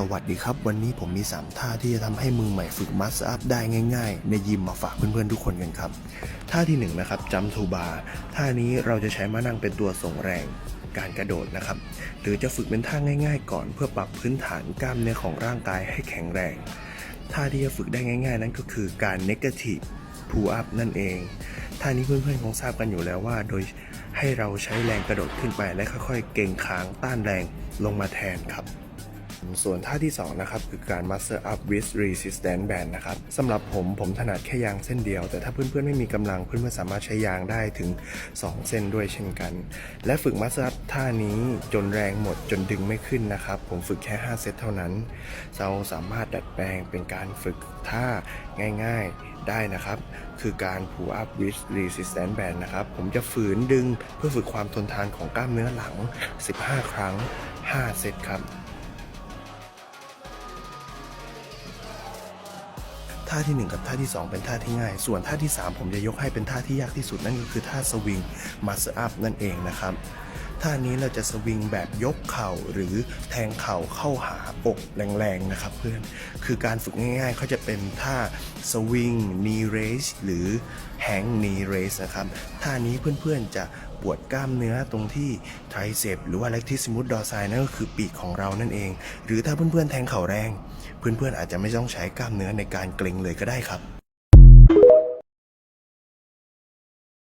สวัสดีครับ วันนี้ผมมี 3 ท่าที่จะทำให้มือใหม่ฝึกมัสอัพได้ง่าย ๆ ในยิมมาฝากเพื่อนๆทุกคนกันครับ ท่าที่1นนะครับจัมทูบาท่านี้เราจะใช้มานั่งเป็นตัวส่งแรงการกระโดดนะครับ หรือจะฝึกเป็นท่าง่าย ๆ ก่อน เพื่อปรับพื้นฐานกล้ามเนื้อของร่างกายให้แข็งแรง ท่าที่จะฝึกได้ง่าย ๆ นั่นก็คือการ negative pull up นั่นเอง ท่านี้เพื่อนๆคงทราบกันอยู่แล้วว่า โดยให้เราใช้แรงกระโดดขึ้นไปและค่อยๆ เก่งค้างต้านแรงลงมาแทนครับ ส่วนท่าที่ 2 นะครับ คือการ Master Up with Resistance Band นะครับสำหรับผมผมถนัดแค่ยางเส้นเดียว แต่ถ้าเพื่อนๆ ไม่มีกำลังเพื่อนๆสามารถใช้ยางได้ถึง 2 เส้นด้วยเช่นกัน และฝึก Master Up ท่านี้จนแรงหมดจนดึงไม่ขึ้นนะครับ ผมฝึกแค่ 5 เซตเท่านั้น เราสามารถดัดแปลงเป็นการฝึกท่าง่ายๆได้นะครับ คือการ pull up with resistance band นะครับ ผมจะฝืนดึงเพื่อฝึกความทนทานของกล้ามเนื้อหลัง 15 ครั้ง 5 เซตครับ ท่าที่ 1 กับท่าที่ 2 เป็นท่าที่ง่าย ส่วนท่าที่ 3 ผมจะยกให้เป็นท่าที่ยากที่สุดนั่นก็คือท่าสวิงมาสเตอร์อัพนั่นเองนะครับ ท่านี้เราจะสวิงแบบยกเข่าหรือแทงเข่าเข้าหาอกแรงๆนะครับเพื่อน คือการฝึกง่ายๆเขาจะเป็นท่าสวิง knee raise หรือ hang knee raise นะครับท่านี้เพื่อนๆจะปวดกล้ามเนื้อตรงที่ไทรเซปหรือว่า latissimus dorsi นั่นก็คือปีกของเรานั่นเอง หรือถ้าเพื่อนๆแทงเข่าแรง เพื่อนๆอาจจะไม่ต้องใช้กล้ามเนื้อในการเกร็งเลยก็ได้ครับ